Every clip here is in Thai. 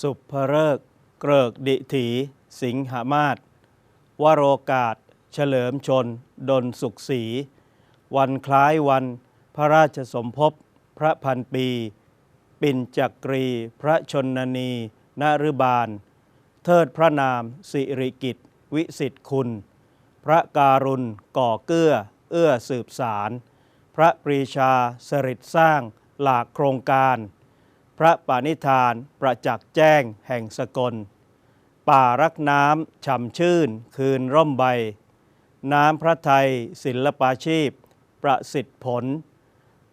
สุภเริกเกริกดิถี สิงหามาศวโรกาส เฉลิมชน ดนสุขศรี วันคล้ายวันพระราชสมภพ พระพันปี ปิ่นจักรี พระชนนีนฤบาล เทิดพระนาม สิริกิตวิสิทธิคุณ พระการุณ ก่อเกื้อ เอื้อสืบสาร พระปรีชาสริตสร้างหลากโครงการ พระปานิธานประจักษ์แจ้งแห่งสกล ป่ารักน้ำฉ่ำชื่นคืนร่มใบ น้ำพระไทยศิลปาชีพ ประสิทธิผล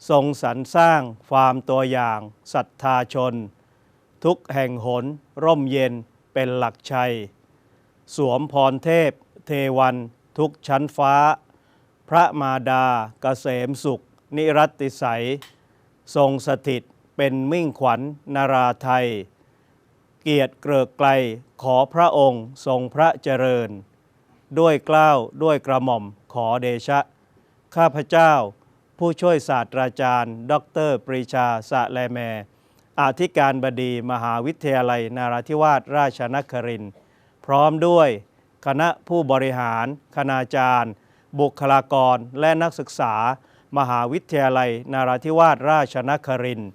ทรงสรรสร้างฟามตัวอย่างศรัทธาชน ทุกแห่งหนร่มเย็นเป็นหลักชัย สวมพรเทพ เทวันทุกชั้นฟ้า พระมาดาเกษมสุข นิรัตติสัยทรงสถิต เป็นมิ่งขวัญนราไทย เกียรติเกริกไกลขอพระองค์ทรงพระเจริญ ด้วยเกล้าวด้วยกระหม่อมขอเดชะ ข้าพเจ้า ผู้ช่วยศาสตราจารย์ด็อกเตอร์ปรีชาสะแลแมอธิการบดีมหาวิทยาลัยนาราธิวาสราชนครินพร้อมด้วยคณะผู้บริหาร คณาจารย์ บุคลากรและนักศึกษา มหาวิทยาลัยนาราธิวาสราชนครินทร์